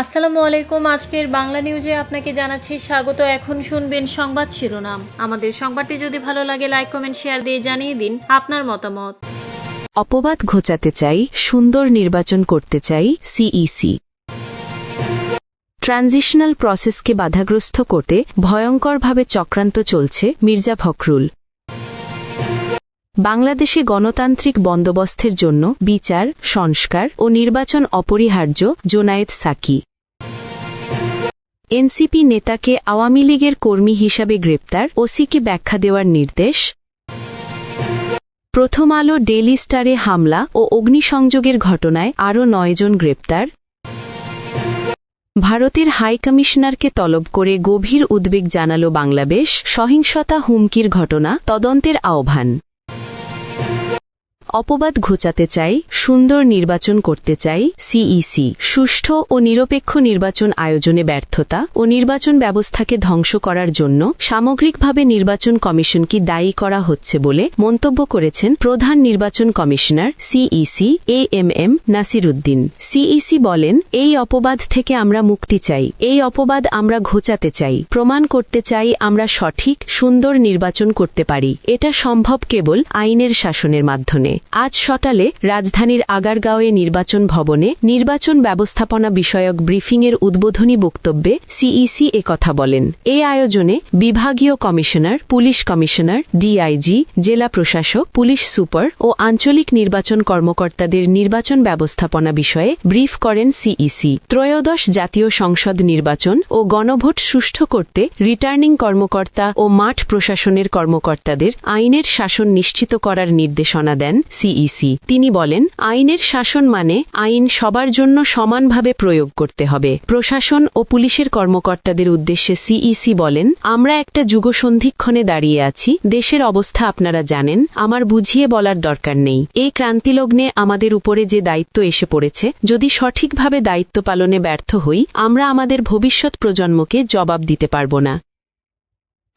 আসসালামু আলাইকুম। আজকের বাংলা নিউজে আপনাকে জানাচ্ছি স্বাগত। এখন শুনবেন সংবাদ শিরোনাম। আমাদের সংবাদটি যদি ভালো লাগে লাইক কমেন্ট শেয়ার দিয়ে জানিয়ে দিন আপনার মতামত। অপবাদ ঘোচাতে চাই, সুন্দর নির্বাচন করতে চাই সিইসি ট্রানজিশনাল প্রসেসকে বাধাগ্রস্ত করতে ভয়ঙ্করভাবে চক্রান্ত চলছে মির্জা ফখরুল। বাংলাদেশে গণতান্ত্রিক বন্দোবস্তের জন্য বিচার, সংস্কার ও নির্বাচন অপরিহার্য, জোনায়েদ সাকি। এনসিপি নেতাকে আওয়ামী লীগের কর্মী হিসাবে গ্রেপ্তার ওসিকে ব্যাখ্যা দেওয়ার নির্দেশ। প্রথম আলো ডেইলি স্টারে হামলা ও অগ্নিসংযোগের ঘটনায় আরও নয়জন গ্রেপ্তার। ভারতের হাই কমিশনারকে তলব করে গভীর উদ্বেগ জানাল বাংলাদেশ সহিংসতা হুমকির ঘটনা তদন্তের আহ্বান। অপবাদ ঘোচাতে চাই, সুন্দর নির্বাচন করতে চাই সিইসি সুষ্ঠু ও নিরপেক্ষ নির্বাচন আয়োজনে ব্যর্থতা ও নির্বাচন ব্যবস্থাকে ধ্বংস করার জন্য সামগ্রিকভাবে নির্বাচন কমিশনকে দায়ী করা হচ্ছে বলে মন্তব্য করেছেন প্রধান নির্বাচন commissioner CEC A M M Nasiruddin. CEC বলেন, এই অপবাদ থেকে আমরা মুক্তি চাই, এই অপবাদ আমরা ঘোচাতে চাই, প্রমাণ করতে চাই আমরা সঠিক, সুন্দর নির্বাচন করতে পারি, এটা সম্ভব কেবল আইনের শাসনের মাধ্যমে। আজ সকালে রাজধানীর আগারগাঁওয়ে নির্বাচন ভবনে নির্বাচন ব্যবস্থাপনা বিষয়ক ব্রিফিংয়ের উদ্বোধনী বক্তব্যে সিইসি কথা বলেন। এ আয়োজনে বিভাগীয় কমিশনার, পুলিশ কমিশনার ডিআইজি জেলা প্রশাসক, পুলিশ সুপার ও আঞ্চলিক নির্বাচন কর্মকর্তাদের নির্বাচন ব্যবস্থাপনা বিষয়ে ব্রিফ করেন সিইসি ত্রয়োদশ জাতীয় সংসদ নির্বাচন ও গণভোট সুষ্ঠু করতে রিটার্নিং কর্মকর্তা ও মাঠ প্রশাসনের কর্মকর্তাদের আইনের শাসন নিশ্চিত করার নির্দেশনা দেন সিইসি তিনি বলেন, আইনের শাসন মানে আইন সবার জন্য সমানভাবে প্রয়োগ করতে হবে। প্রশাসন ও পুলিশের কর্মকর্তাদের উদ্দেশ্যে সিইসি বলেন, আমরা একটা যুগসন্ধিক্ষণে দাঁড়িয়ে আছি, দেশের অবস্থা আপনারা জানেন, আমার বুঝিয়ে বলার দরকার নেই। এই ক্রান্তিলগ্নে আমাদের উপরে যে দায়িত্ব এসে পড়েছে, যদি সঠিকভাবে দায়িত্ব পালনে ব্যর্থ হই, আমরা আমাদের ভবিষ্যৎ প্রজন্মকে জবাব দিতে পারব না।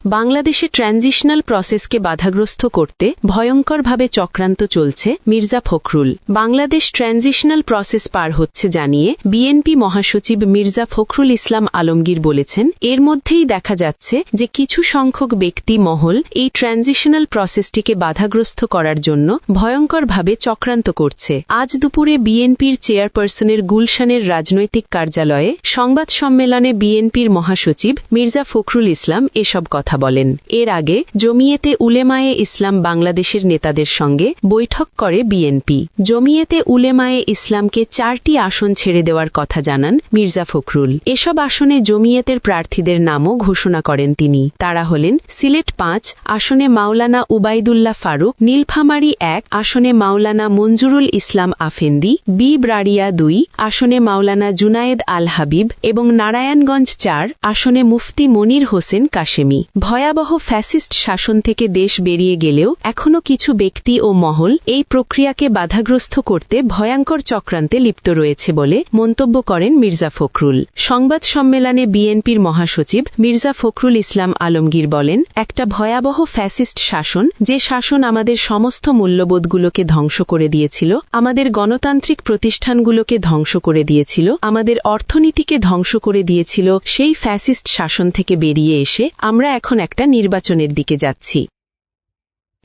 বাংলাদেশে ট্রানজিশনাল প্রসেসকে বাধাগ্রস্ত করতে ভয়ঙ্করভাবে চক্রান্ত চলছে মির্জা ফখরুল। বাংলাদেশ ট্রানজিশনাল প্রসেস পার হচ্ছে জানিয়ে বিএনপি মহাসচিব মির্জা ফখরুল ইসলাম আলমগীর বলেছেন, এর মধ্যেই দেখা যাচ্ছে যে কিছু সংখ্যক ব্যক্তি মহল এই ট্রানজিশনাল প্রসেসটিকে বাধাগ্রস্ত করার জন্য ভয়ঙ্করভাবে চক্রান্ত করছে। আজ দুপুরে বিএনপির চেয়ারপারসনের গুলশানের রাজনৈতিক কার্যালয়ে সংবাদ সম্মেলনে বিএনপির মহাসচিব মির্জা ফখরুল ইসলাম এসব কথা কথা বলেন। এর আগে জমিয়েতে উলেমায়ে ইসলাম বাংলাদেশের নেতাদের সঙ্গে বৈঠক করে বিএনপি। জমিয়েতে উলেমায়ে ইসলামকে চারটি আসন ছেড়ে দেওয়ার কথা জানান মির্জা ফখরুল। এসব আসনে জমিয়েতের প্রার্থীদের নামও ঘোষণা করেন তিনি। তারা হলেন সিলেট পাঁচ, আসনে মাওলানা উবাইদুল্লাহ ফারুক, নীলফামারী এক, আসনে মাওলানা মঞ্জুরুল ইসলাম আফেন্দি, বি ব্রাড়িয়া দুই, আসনে মাওলানা জুনায়েদ আল হাবিব এবং নারায়ণগঞ্জ চার, আসনে মুফতি মনির হোসেন কাশেমি। ভয়াবহ ফ্যাসিস্ট শাসন থেকে দেশ বেরিয়ে গেলেও এখনও কিছু ব্যক্তি ও মহল এই প্রক্রিয়াকে বাধাগ্রস্ত করতে ভয়ঙ্কর চক্রান্তে লিপ্ত রয়েছে বলে মন্তব্য করেন মির্জা ফখরুল। সংবাদ সম্মেলনে বিএনপির মহাসচিব মির্জা ফখরুল ইসলাম আলমগীর বলেন, একটা ভয়াবহ ফ্যাসিস্ট শাসন যে শাসন আমাদের সমস্ত মূল্যবোধগুলোকে ধ্বংস করে দিয়েছিল, আমাদের গণতান্ত্রিক প্রতিষ্ঠানগুলোকে ধ্বংস করে দিয়েছিল, আমাদের অর্থনীতিকে ধ্বংস করে দিয়েছিল, সেই ফ্যাসিস্ট শাসন থেকে বেরিয়ে এসে আমরা এখন একটা নির্বাচনের দিকে যাচ্ছি।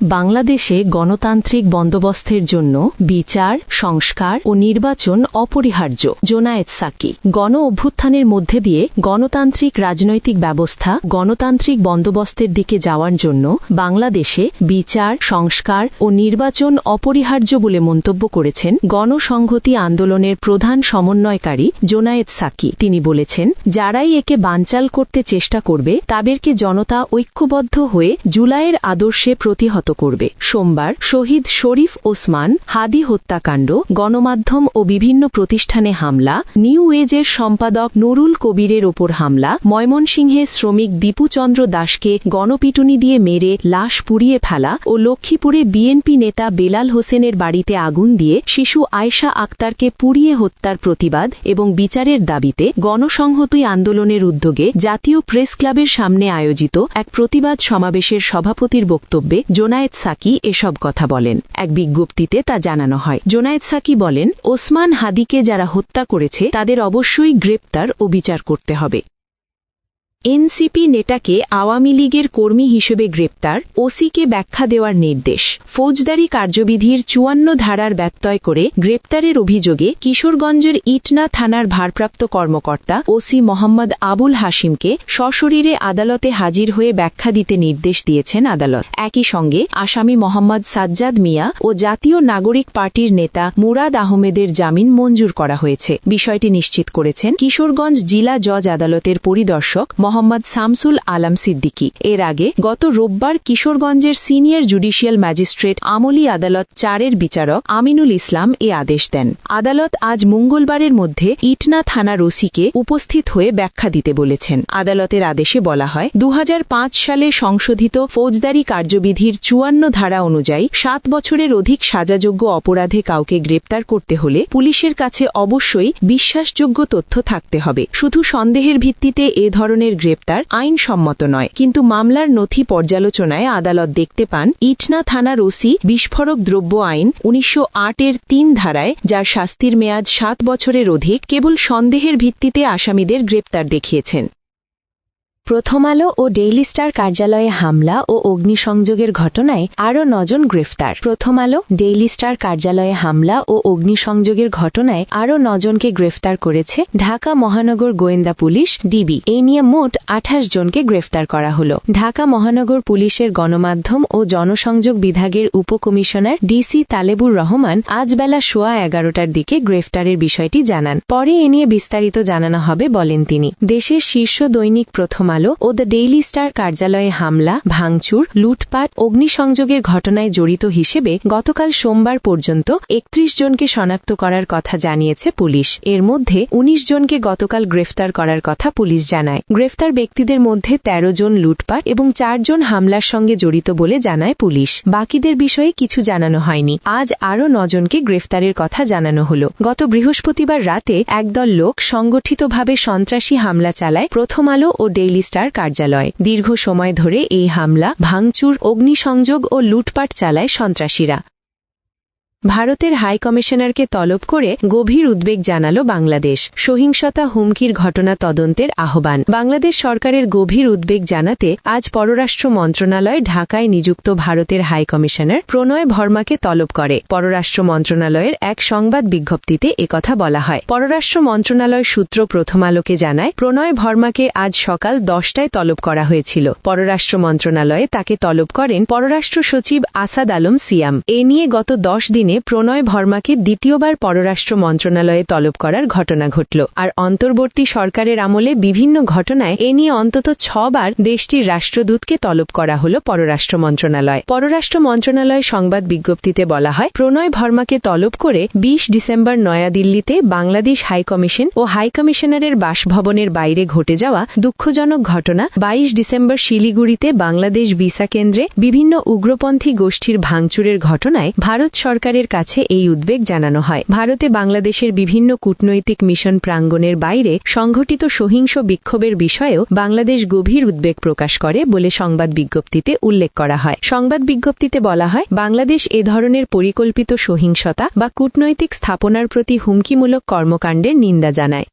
বাংলাদেশে গণতান্ত্রিক বন্দোবস্তের জন্য বিচার, সংস্কার ও নির্বাচন অপরিহার্য জোনায়েত সাকি। গণ অভ্যুত্থানের মধ্যে দিয়ে গণতান্ত্রিক রাজনৈতিক ব্যবস্থা, গণতান্ত্রিক বন্দোবস্তের দিকে যাওয়ার জন্য বাংলাদেশে বিচার, সংস্কার ও নির্বাচন অপরিহার্য বলে মন্তব্য করেছেন গণসংহতি আন্দোলনের প্রধান সমন্বয়কারী জোনায়েত সাকি। তিনি বলেছেন, যারাই একে বানচাল করতে চেষ্টা করবে, তাদেরকে জনতা ঐক্যবদ্ধ হয়ে জুলাইয়ের আদর্শে প্রতিহত করবে। সোমবার শহীদ শরীফ ওসমান, হাদি হত্যাকাণ্ড, গণমাধ্যম ও বিভিন্ন প্রতিষ্ঠানে হামলা, নিউ এজের সম্পাদক নুরুল কবিরের ওপর হামলা, ময়মনসিংহে শ্রমিক দীপুচন্দ্র দাসকে গণপিটুনি দিয়ে মেরে লাশ পুড়িয়ে ফেলা ও লক্ষ্মীপুরে বিএনপি নেতা বেলাল হোসেনের বাড়িতে আগুন দিয়ে শিশু আয়শা আক্তারকে পুড়িয়ে হত্যার প্রতিবাদ এবং বিচারের দাবিতে গণসংহতি আন্দোলনের উদ্যোগে জাতীয় প্রেস ক্লাবের সামনে আয়োজিত এক প্রতিবাদ সমাবেশের সভাপতির বক্তব্যে জোনায় জোনায়েদ সাকি এসব কথা বলেন। এক বিজ্ঞপ্তিতে তা জানানো হয়। জোনায়েদ সাকি বলেন, ওসমান হাদিকে যারা হত্যা করেছে, তাদের অবশ্যই গ্রেপ্তার ও বিচার করতে হবে। এনসিপি নেটাকে আওয়ামী লীগের কর্মী হিসেবে গ্রেপ্তার, ওসিকে ব্যাখ্যা দেওয়ার নির্দেশ। ফৌজদারি কার্যবিধির চুয়ান্ন ধারার ব্যত্যয় করে গ্রেপ্তারের অভিযোগে কিশোরগঞ্জের ইটনা থানার ভারপ্রাপ্ত কর্মকর্তা ওসি মোহাম্মদ আবুল হাসিমকে সশরীরে আদালতে হাজির হয়ে ব্যাখ্যা দিতে নির্দেশ দিয়েছেন আদালত। একই সঙ্গে আসামি মোহাম্মদ সাজ্জাদ মিয়া ও জাতীয় নাগরিক পার্টির নেতা মুরাদ আহমেদের জামিন মঞ্জুর করা হয়েছে। বিষয়টি নিশ্চিত করেছেন কিশোরগঞ্জ জেলা জজ আদালতের পরিদর্শক মোহাম্মদ শামসুল আলম সিদ্দিকী। এর আগে গত রোববার কিশোরগঞ্জের সিনিয়র জুডিশিয়াল ম্যাজিস্ট্রেট আমলি আদালত চারের বিচারক আমিনুল ইসলাম এ আদেশ দেন। আদালত আজ মঙ্গলবারের মধ্যে ইটনা থানার ওসিকে উপস্থিত হয়ে ব্যাখ্যা দিতে বলেছেন। আদালতের আদেশে বলা হয় দু হাজার পাঁচ সালে সংশোধিত ফৌজদারি কার্যবিধির চুয়ান্ন ধারা অনুযায়ী সাত বছরের অধিক সাজাযোগ্য অপরাধে কাউকে গ্রেপ্তার করতে হলে পুলিশের কাছে অবশ্যই বিশ্বাসযোগ্য তথ্য থাকতে হবে। শুধু সন্দেহের ভিত্তিতে এ ধরনের গ্রেপ্তার আইনসম্মত নয়। কিন্তু মামলার নথি পর্যালোচনায় আদালত দেখতে পান, ইটনা থানার ওসি বিস্ফোরক দ্রব্য আইন উনিশশো আটের তিন ধারায়, যার শাস্তির মেয়াদ সাত বছরের অধিক, কেবল সন্দেহের ভিত্তিতে আসামিদের গ্রেপ্তার দেখিয়েছেন। প্রথম আলো ও ডেইলি স্টার কার্যালয়ে হামলা ও অগ্নিসংযোগের ঘটনায় আরও নজন গ্রেফতার। প্রথম আলো ডেইলি স্টার কার্যালয়ে হামলা ও অগ্নিসংযোগের ঘটনায় আরও নজনকে গ্রেফতার করেছে ঢাকা মহানগর গোয়েন্দা পুলিশ, ডিবি। এই নিয়ে মোট আঠাশ জনকে গ্রেফতার করা হল। ঢাকা মহানগর পুলিশের গণমাধ্যম ও জনসংযোগ বিভাগের উপকমিশনার ডিসি তালেবুর রহমান আজ বেলা সোয়া এগারোটার দিকে গ্রেফতারের বিষয়টি জানান। পরে এ নিয়ে বিস্তারিত জানানো হবে বলেন তিনি। দেশের শীর্ষ দৈনিক প্রথম আলো ও দ্য ডেইলি স্টার কার্যালয়ে হামলা, ভাঙচুর, লুটপাট, অগ্নিসংযোগের ঘটনায় জড়িত হিসেবে গতকাল সোমবার পর্যন্ত একত্রিশ জনকে শনাক্ত করার কথা জানিয়েছে পুলিশ। এর মধ্যে ১৯ জনকে গতকাল গ্রেফতার করার কথা পুলিশ জানায়। গ্রেফতার ব্যক্তিদের মধ্যে ১৩ জন লুটপাট এবং চারজন হামলার সঙ্গে জড়িত বলে জানায় পুলিশ। বাকিদের বিষয়ে কিছু জানানো হয়নি। আজ আরও নজনকে গ্রেফতারের কথা জানানো হল। গত বৃহস্পতিবার রাতে একদল লোক সংগঠিতভাবে সন্ত্রাসী হামলা চালায়। প্রথম আলো ও ডেইলি স্টার কার্যালয়। দীর্ঘ সময় ধরে এই হামলা ভাঙচুর অগ্নিসংযোগ ও লুটপাট চালায় সন্ত্রাসীরা। ভারতের হাই কমিশনারকে তলব করে গভীর উদ্বেগ জানাল বাংলাদেশ। সহিংসতা, হুমকির ঘটনা তদন্তের আহ্বান। বাংলাদেশ সরকারের গভীর উদ্বেগ জানাতে আজ পররাষ্ট্র মন্ত্রণালয় ঢাকায় নিযুক্ত ভারতের হাই কমিশনার প্রণয় ভর্মাকে তলব করে। পররাষ্ট্র মন্ত্রণালয়ের এক সংবাদ বিজ্ঞপ্তিতে একথা বলা হয়। পররাষ্ট্র মন্ত্রণালয় সূত্র প্রথম আলোকে জানায়, প্রণয় ভর্মাকে আজ সকাল দশটায় তলব করা হয়েছিল। পররাষ্ট্র মন্ত্রণালয়ে তাকে তলব করেন পররাষ্ট্র সচিব আসাদ আলম সিয়াম। এ নিয়ে গত দশ দিনে প্রণয় ভর্মাকে দ্বিতীয়বার পররাষ্ট্র মন্ত্রণালয়ে তলব করার ঘটনা ঘটল। আর অন্তর্বর্তী সরকারের আমলে বিভিন্ন ঘটনায় এ নিয়ে অন্তত ছবার দেশটির রাষ্ট্রদূতকে তলব করা হল পররাষ্ট্র মন্ত্রণালয়। পররাষ্ট্র মন্ত্রণালয় সংবাদ বিজ্ঞপ্তিতে বলা হয়, প্রণয় ভর্মাকে তলব করে ২০ ডিসেম্বর নয়াদিল্লিতে বাংলাদেশ হাইকমিশন ও হাইকমিশনারের বাসভবনের বাইরে ঘটে যাওয়া দুঃখজনক ঘটনা ২২ ডিসেম্বর শিলিগুড়িতে বাংলাদেশ ভিসা কেন্দ্রে বিভিন্ন উগ্রপন্থী গোষ্ঠীর ভাঙচুরের ঘটনায় ভারত সরকারের কাছে এই উদ্বেগ জানানো হয়। ভারতে বাংলাদেশের বিভিন্ন কূটনৈতিক মিশন প্রাঙ্গণের বাইরে সংঘটিত সহিংস বিক্ষোভের বিষয়েও বাংলাদেশ গভীর উদ্বেগ প্রকাশ করে বলে সংবাদ বিজ্ঞপ্তিতে উল্লেখ করা হয়। সংবাদ বিজ্ঞপ্তিতে বলা হয়, বাংলাদেশ এ ধরনের পরিকল্পিত সহিংসতা বা কূটনৈতিক স্থাপনার প্রতি হুমকিমূলক কর্মকাণ্ডের নিন্দা জানায়।